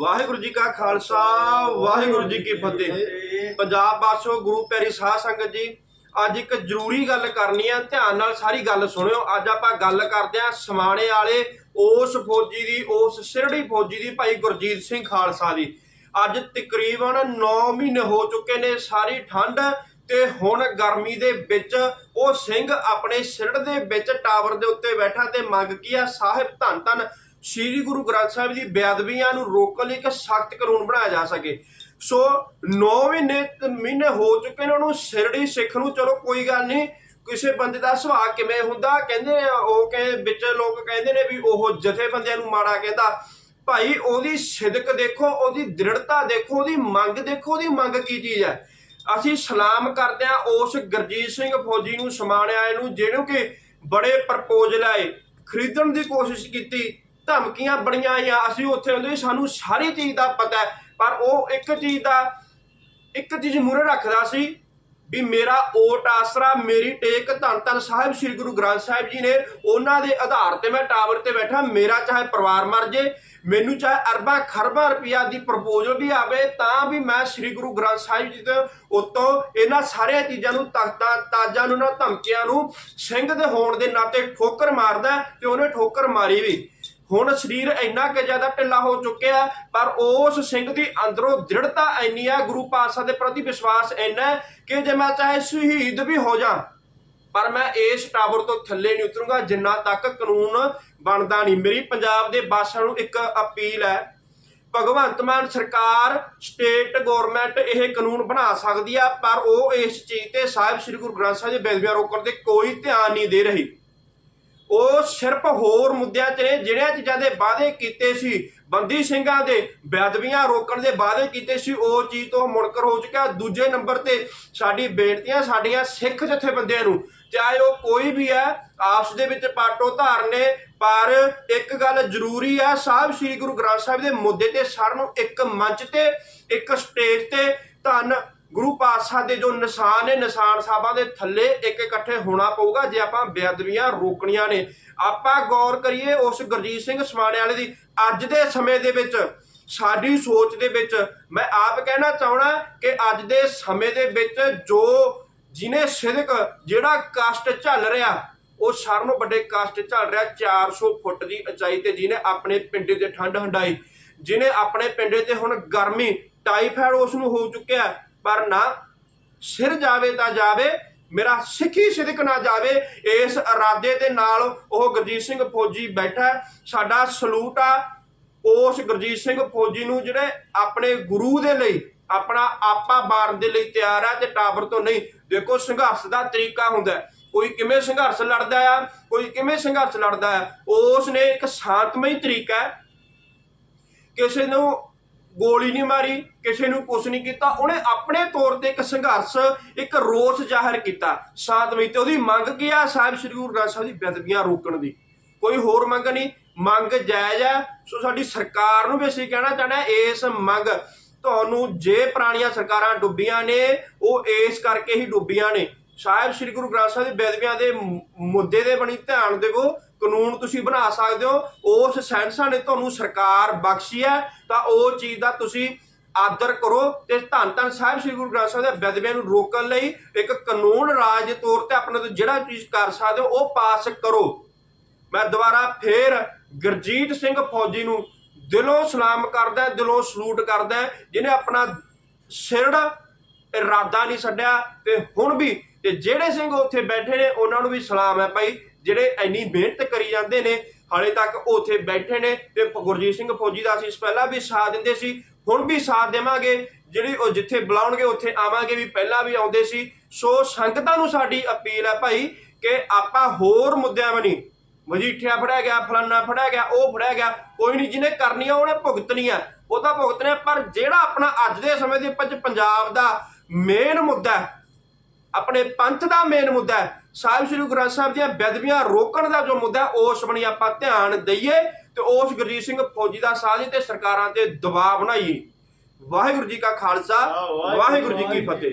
ਵਾਹਿਗੁਰੂ ਜੀ ਕਾ ਖਾਲਸਾ, ਵਾਹਿਗੁਰੂ ਜੀ ਕੀ ਫਤਿਹ। ਪੰਜਾਬ ਬਾਸ਼ੋ ਗੁਰੂ ਪਿਆਰੀ ਸਾਧ ਸੰਗਤ ਜੀ, ਅੱਜ ਇੱਕ ਜ਼ਰੂਰੀ ਗੱਲ ਕਰਨੀ ਆ, ਧਿਆਨ ਨਾਲ ਸਾਰੀ ਗੱਲ ਸੁਣਿਓ। ਅੱਜ ਆਪਾਂ ਗੱਲ ਕਰਦੇ ਆ ਸਮਾਣੇ ਵਾਲੇ ਉਸ ਫੌਜੀ ਦੀ, ਉਸ ਸਿਰੜੀ ਫੌਜੀ ਦੀ, ਭਾਈ ਗੁਰਜੀਤ ਸਿੰਘ ਖਾਲਸਾ ਦੀ। ਅੱਜ ਤਕਰੀਬਨ 9 ਮਹੀਨੇ ਹੋ ਚੁੱਕੇ ਨੇ, ਸਾਰੀ ਠੰਡ ਤੇ ਹੁਣ ਗਰਮੀ ਦੇ ਵਿੱਚ ਉਹ ਸਿੰਘ ਆਪਣੇ ਸਿਰੜ ਦੇ ਵਿੱਚ ਟਾਵਰ ਦੇ ਉੱਤੇ ਬੈਠਾ ਤੇ ਮੰਗ ਕੀ ਆ, ਸਾਹਿਬ ਧੰਨ ਧੰਨ ਸ੍ਰੀ ਗੁਰੂ ਗ੍ਰੰਥ ਸਾਹਿਬ ਦੀ ਬੇਅਦਬੀਆਂ ਨੂੰ ਰੋਕਣ ਲਈ ਇੱਕ ਸਖਤ ਕਾਨੂੰਨ ਬਣਾਇਆ ਜਾ ਸਕੇ। ਸੋ 9 ਮਹੀਨੇ ਮਹੀਨੇ ਹੋ ਚੁੱਕੇ ਨੇ ਉਹਨੂੰ ਸਿਰੜੀ ਸਿੱਖ ਨੂੰ। ਚਲੋ ਕੋਈ ਗੱਲ ਨਹੀਂ ਕਿਸੇ ਬੰਦੇ ਦਾ ਸੁਭਾਅ ਕਿਵੇਂ ਹੁੰਦਾ ਕਹਿੰਦੇ ਆ, ਉਹ ਕਹੇ ਵਿੱਚ ਲੋਕ ਕਹਿੰਦੇ ਨੇ ਵੀ ਉਹ ਜਥੇਬੰਦਿਆਂ ਨੂੰ ਮਾੜਾ ਕਹਿੰਦਾ। ਭਾਈ ਉਹਦੀ ਸਿਦਕ ਦੇਖੋ ਉਹਦੀ ਦ੍ਰਿੜਤਾ ਦੇਖੋ ਉਹਦੀ ਮੰਗ ਦੇਖੋ ਉਹਦੀ ਮੰਗ ਕੀ ਚੀਜ਼ ਹੈ? ਅਸੀਂ ਸਲਾਮ ਕਰਦੇ ਆ ਉਸ ਗੁਰਜੀਤ ਸਿੰਘ ਫੌਜੀ ਨੂੰ ਸਮਾਣਿਆ ਨੂੰ ਜਿਹਨੂੰ ਕਿ ਬੜੇ ਪ੍ਰਪੋਜ਼ਲ ਆਏ ਖਰੀਦਣ ਦੀ ਕੋਸ਼ਿਸ਼ ਕੀਤੀ। ਧਮਕੀਆਂ ਬੜੀਆਂ ਆਈਆਂ ਅਸੀਂ ਉੱਥੇ ਹੁੰਦੇ ਸਾਨੂੰ ਸਾਰੀ ਚੀਜ਼ ਦਾ ਪਤਾ ਹੈ। ਪਰ ਉਹ ਇੱਕ ਚੀਜ਼ ਦਾ, ਇੱਕ ਚੀਜ਼ ਮੂਰੇ ਰੱਖਦਾ ਸੀ ਵੀ ਮੇਰਾ ਓਟ ਆਸਰਾ, ਮੇਰੀ ਟੇਕ ਧੰਨ ਧੰਨ ਸਾਹਿਬ ਸ੍ਰੀ ਗੁਰੂ ਗ੍ਰੰਥ ਸਾਹਿਬ ਜੀ ਨੇ ਉਹਨਾਂ ਦੇ ਆਧਾਰ ਤੇ ਮੈਂ ਟਾਵਰ ਤੇ ਬੈਠਾ, ਮੇਰਾ ਚਾਹੇ ਪਰਿਵਾਰ ਮਰ ਜੇ, ਮੈਨੂੰ ਚਾਹੇ ਅਰਬਾਂ ਖਰਬਾਂ ਰੁਪਈਆ ਦੀ ਪ੍ਰਪੋਜ਼ਲ ਵੀ ਆਵੇ, ਤਾਂ ਵੀ ਮੈਂ ਸ੍ਰੀ ਗੁਰੂ ਗ੍ਰੰਥ ਸਾਹਿਬ ਜੀ ਤੋਂ ਉਤੋਂ ਇਹਨਾਂ ਸਾਰੀਆਂ ਚੀਜ਼ਾਂ ਨੂੰ ਤਖਤਾਂ, ਤਾਜਾਂ ਨੂੰ ਨਾ ਧਮਕੀਆਂ ਨੂੰ ਸਿੰਘ ਦੇ ਹੋਣ ਦੇ ਨਾਤੇ ਠੋਕਰ ਮਾਰਦਾ ਤੇ ਉਹਨੇ ਠੋਕਰ ਮਾਰੀ ਵੀ। ਹੁਣ ਸਰੀਰ ਇੰਨਾ ਕਿ ਜ਼ਿਆਦਾ ਢਿੱਲਾ ਹੋ ਚੁੱਕਿਆ, ਪਰ ਉਸ ਸਿੰਘ ਦੀ ਅੰਦਰੋਂ ਦ੍ਰਿੜਤਾ ਇੰਨੀ ਆ, ਗੁਰੂ ਪਾਤਸ਼ਾਹ ਦੇ ਪ੍ਰਤੀ ਵਿਸ਼ਵਾਸ ਇੰਨਾ ਕਿ ਜੇ ਮੈਂ ਚਾਹੇ ਸ਼ਹੀਦ ਵੀ ਹੋ ਜਾ, ਪਰ ਮੈਂ ਇਸ ਟਾਵਰ ਤੋਂ ਥੱਲੇ ਨਹੀਂ ਉਤਰੂੰਗਾ, ਜਿੰਨਾ ਤੱਕ ਕਾਨੂੰਨ ਬਣਦਾ ਨਹੀਂ। ਮੇਰੀ ਪੰਜਾਬ ਦੇ ਬਾਦਸ਼ਾਹ ਨੂੰ ਇੱਕ ਅਪੀਲ ਹੈ, ਭਗਵੰਤ ਮਾਨ ਸਰਕਾਰ ਸਟੇਟ ਗਵਰਨਮੈਂਟ ਇਹ ਕਾਨੂੰਨ ਬਣਾ ਸਕਦੀ ਆ, ਪਰ ਉਹ ਇਸ ਚੀਜ਼ ਤੇ ਸਾਹਿਬ ਸ੍ਰੀ ਗੁਰੂ ਗ੍ਰੰਥ ਸਾਹਿਬ ਦੇ ਬੇਦਬੀਆਂ ਰੋਕਣ ਤੇ ਕੋਈ ਧਿਆਨ ਨਹੀਂ ਦੇ ਰਹੀ। ਉਹ ਸਿਰਫ ਹੋਰ ਮੁੱਦਿਆਂ 'ਚ ਨੇ, ਜਿਹੜਿਆਂ ਚੀਜ਼ਾਂ ਦੇ ਵਾਅਦੇ ਕੀਤੇ ਸੀ। ਬੰਦੀ ਸਿੰਘਾਂ ਦੇ ਬੇਅਦਬੀਆਂ ਰੋਕਣ ਦੇ ਵਾਅਦੇ ਕੀਤੇ ਸੀ, ਉਹ ਚੀਜ਼ ਤੋਂ ਮੁਨਕਰ ਹੋ ਚੁੱਕਿਆ। ਦੂਜੇ ਨੰਬਰ ਤੇ ਸਾਡੀ ਬੇਨਤੀਆਂ ਸਾਡੀਆਂ ਸਿੱਖ ਜਥੇਬੰਦੀਆਂ ਨੂੰ, ਚਾਹੇ ਉਹ ਕੋਈ ਵੀ ਹੈ, ਆਪਸ ਦੇ ਵਿੱਚ ਪਾਟੋ ਧਾਰਨੇ, ਪਰ ਇੱਕ ਗੱਲ ਜ਼ਰੂਰੀ ਹੈ ਸਾਹਿਬ ਸ੍ਰੀ ਗੁਰੂ ਗ੍ਰੰਥ ਸਾਹਿਬ ਦੇ ਮੁੱਦੇ ਤੇ ਸਾਰਿਆਂ ਨੂੰ ਇੱਕ ਮੰਚ ਤੇ, ਇੱਕ ਸਟੇਜ ਤੇ ਧੰਨ ਗੁਰੂ ਪਾਤਸ਼ਾਹ ਦੇ ਜੋ ਨਿਸ਼ਾਨ ਨੇ, ਨਿਸ਼ਾਨ ਸਾਹਿਬਾਂ ਦੇ ਥੱਲੇ ਇੱਕ ਇਕੱਠੇ ਹੋਣਾ ਪਊਗਾ, ਜੇ ਆਪਾਂ ਬੇਅਦਬੀਆਂ ਰੋਕਣੀਆਂ ਨੇ। ਆਪਾਂ ਗੌਰ ਕਰੀਏ ਉਸ ਗੁਰਜੀਤ ਸਿੰਘ ਸਮਾਣੇ ਵਾਲੇ ਦੀ। ਅੱਜ ਦੇ ਸਮੇਂ ਦੇ ਵਿੱਚ, ਸਾਡੀ ਸੋਚ ਦੇ ਵਿੱਚ, ਮੈਂ ਆਪ ਕਹਿਣਾ ਚਾਹਣਾ ਕਿ ਅੱਜ ਦੇ ਸਮੇਂ ਦੇ ਵਿੱਚ ਜੋ ਜਿਨੇ ਸਿਦਕ, ਜਿਹੜਾ ਕਸ਼ਟ ਝੱਲ ਰਿਹਾ, ਉਹ ਸਾਰਿਆਂ ਨੂੰ ਵੱਡੇ ਕਸ਼ਟ ਝੱਲ ਰਿਹਾ 400 ਫੁੱਟ ਦੀ ਉਚਾਈ ਤੇ, ਜਿਹਨੇ ਆਪਣੇ ਪਿੰਡੇ ਤੇ ਠੰਡ ਹੰਡਾਈ, ਜਿਹਨੇ ਆਪਣੇ ਪਿੰਡੇ ਤੇ ਹੁਣ ਗਰਮੀ ਟਾਈਫਾਇਡ ਉਸ ਨੂੰ ਹੋ ਚੁੱਕਿਆ। ਪਰ ਨਾ ਸਿਰ ਜਾਵੇ ਤਾਂ ਜਾਵੇ, ਮੇਰਾ ਸਿੱਖੀ ਸਿਦਕ ਨਾ ਜਾਵੇ। ਇਸ ਇਰਾਦੇ ਦੇ ਨਾਲ ਉਹ ਗੁਰਜੀਤ ਸਿੰਘ ਫੌਜੀ ਬੈਠਾ ਸਾਡਾ ਸਲੂਟ ਆ, ਉਸ ਗੁਰਜੀਤ ਸਿੰਘ ਫੌਜੀ ਨੂੰ ਜਿਹੜੇ ਆਪਣੇ ਗੁਰੂ ਦੇ ਲਈ, ਆਪਣਾ ਆਪਾ ਬਾਰਨ ਦੇ ਲਈ ਤਿਆਰ ਹੈ ਤੇ ਟਾਵਰ ਤੋਂ ਨਹੀਂ। ਦੇਖੋ ਸੰਘਰਸ਼ ਦਾ ਤਰੀਕਾ ਹੁੰਦਾ ਕੋਈ ਕਿਵੇਂ ਸੰਘਰਸ਼ ਲੜਦਾ ਆ, ਕੋਈ ਕਿਵੇਂ ਸੰਘਰਸ਼ ਲੜਦਾ ਆ ਉਸ ਨੇ ਇੱਕ ਸ਼ਾਂਤਮਈ ਤਰੀਕਾ ਕਿਸੇ ਨੂੰ ਗੋਲੀ ਨਹੀਂ ਮਾਰੀ, ਕਿਸੇ ਨੂੰ ਕੁਝ ਨਹੀਂ ਕੀਤਾ। ਉਹਨੇ ਆਪਣੇ ਤੌਰ ਤੇ ਇੱਕ ਸੰਘਰਸ਼, ਇੱਕ ਰੋਸ ਜ਼ਾਹਰ ਕੀਤਾ। ਸ਼ਾਂਤਮਈ ਤੇ ਉਹਦੀ ਮੰਗ ਕੀ ਆ? ਸਾਹਿਬ ਸ੍ਰੀ ਗੁਰੂ ਗ੍ਰੰਥ ਸਾਹਿਬ ਦੀ ਬੇਅਦਬੀਆਂ ਰੋਕਣ ਦੀ। ਕੋਈ ਹੋਰ ਮੰਗ ਨਹੀਂ। ਮੰਗ ਜਾਇਜ਼ ਹੈ ਸੋ ਸਾਡੀ ਸਰਕਾਰ ਨੂੰ ਵੀ ਅਸੀਂ ਕਹਿਣਾ ਚਾਹੁੰਦੇ ਹਾਂ, ਇਸ ਮੰਗ ਤੁਹਾਨੂੰ ਜੇ ਪੁਰਾਣੀਆਂ ਸਰਕਾਰਾਂ ਡੁੱਬੀਆਂ ਨੇ, ਉਹ ਇਸ ਕਰਕੇ ਹੀ ਡੁੱਬੀਆਂ ਨੇ। ਸਾਹਿਬ ਸ੍ਰੀ ਗੁਰੂ ਗ੍ਰੰਥ ਸਾਹਿਬ ਦੀ ਬੇਅਦਬੀਆਂ ਦੇ ਮੁੱਦੇ ਦੇ ਬਣੀ ਧਿਆਨ ਦੇਵੋ। ਕਾਨੂੰਨ ਤੁਸੀਂ ਬਣਾ ਸਕਦੇ ਹੋ, ਉਸ ਸੈਂਸਾਂ ਨੇ ਤੁਹਾਨੂੰ ਸਰਕਾਰ ਬਖਸ਼ੀ ਹੈ, ਤਾਂ ਉਹ ਚੀਜ਼ ਦਾ ਤੁਸੀਂ ਆਦਰ ਕਰੋ ਤੇ ਧੰਨ ਧੰਨ ਸਾਹਿਬ ਸ੍ਰੀ ਗੁਰੂ ਗ੍ਰੰਥ ਸਾਹਿਬ ਦੇ ਬੇਅਦਬੀਆਂ ਨੂੰ ਰੋਕਣ ਲਈ ਇੱਕ ਕਾਨੂੰਨ ਰਾਜ ਦੇ ਤੌਰ ਤੇ ਆਪਣੇ ਤੋਂ ਜਿਹੜਾ ਚੀਜ਼ ਕਰ ਸਕਦੇ ਹੋ, ਉਹ ਪਾਸ ਕਰੋ। ਮੈਂ ਦੁਬਾਰਾ ਫੇਰ ਗੁਰਜੀਤ ਸਿੰਘ ਫੌਜੀ ਨੂੰ ਦਿਲੋਂ ਸਲਾਮ ਕਰਦਾ, ਦਿਲੋਂ ਸਲੂਟ ਕਰਦਾ, ਜਿਹਨੇ ਆਪਣਾ ਸਿਰੜ ਇਰਾਦਾ ਨਹੀਂ ਛੱਡਿਆ, ਤੇ ਹੁਣ ਵੀ ਤੇ ਜਿਹੜੇ ਸਿੰਘ ਉੱਥੇ ਬੈਠੇ ਨੇ, ਉਹਨਾਂ ਨੂੰ ਵੀ ਸਲਾਮ ਹੈ ਭਾਈ। ਜਿਹੜੇ ਇੰਨੀ ਮਿਹਨਤ ਕਰੀ ਜਾਂਦੇ ਨੇ, ਹਾਲੇ ਤੱਕ ਉੱਥੇ ਬੈਠੇ ਨੇ ਤੇ ਗੁਰਜੀਤ ਸਿੰਘ ਫੌਜੀ ਦਾ ਅਸੀਂ ਪਹਿਲਾਂ ਵੀ ਸਾਥ ਦਿੰਦੇ ਸੀ, ਹੁਣ ਵੀ ਸਾਥ ਦੇਵਾਂਗੇ, ਜਿਹੜੀ ਉਹ ਜਿੱਥੇ ਬੁਲਾਉਣਗੇ ਉੱਥੇ ਆਵਾਂਗੇ ਵੀ ਪਹਿਲਾਂ ਵੀ ਆਉਂਦੇ ਸੀ। ਸੋ ਸੰਗਤਾਂ ਨੂੰ ਸਾਡੀ ਅਪੀਲ ਹੈ ਭਾਈ ਕਿ ਆਪਾਂ ਹੋਰ ਮੁੱਦਿਆਂ ਬਣੀ। ਮਜੀਠਿਆ ਫੜਿਆ ਗਿਆ, ਫਲਾਨਾ ਫੜਿਆ ਗਿਆ, ਉਹ ਫੜਿਆ ਗਿਆ, ਕੋਈ ਨਹੀਂ ਜਿਹਨੇ ਕਰਨੀ ਆ ਉਹਨੇ ਭੁਗਤਣੀ ਆ ਉਹ ਤਾਂ ਭੁਗਤਣੇ ਪਰ ਜਿਹੜਾ ਆਪਣਾ ਅੱਜ ਦੇ ਸਮੇਂ ਦੇ ਵਿੱਚ ਪੰਜਾਬ ਦਾ ਮੇਨ ਮੁੱਦਾ ਆਪਣੇ ਪੰਥ ਦਾ ਮੇਨ ਮੁੱਦਾ ਹੈ ਸਾਹਿਬ ਸ੍ਰੀ ਗੁਰੂ ਗ੍ਰੰਥ ਸਾਹਿਬ ਦੀਆਂ ਬੇਅਦਬੀਆਂ ਰੋਕਣ ਦਾ ਜੋ ਮੁੱਦਾ ਉਸ ਬਣੀ ਆਪਾਂ ਧਿਆਨ ਦਈਏ ਤੇ ਉਸ ਗੁਰਜੀਤ ਸਿੰਘ ਫੌਜੀ ਦਾ ਸਾਥ ਤੇ ਸਰਕਾਰਾਂ ਤੇ ਦਬਾਅ ਬਣਾਈਏ। ਵਾਹਿਗੁਰੂ ਜੀ ਕਾ ਖਾਲਸਾ ਵਾਹਿਗੁਰੂ ਜੀ ਕੀ ਫਤਿਹ।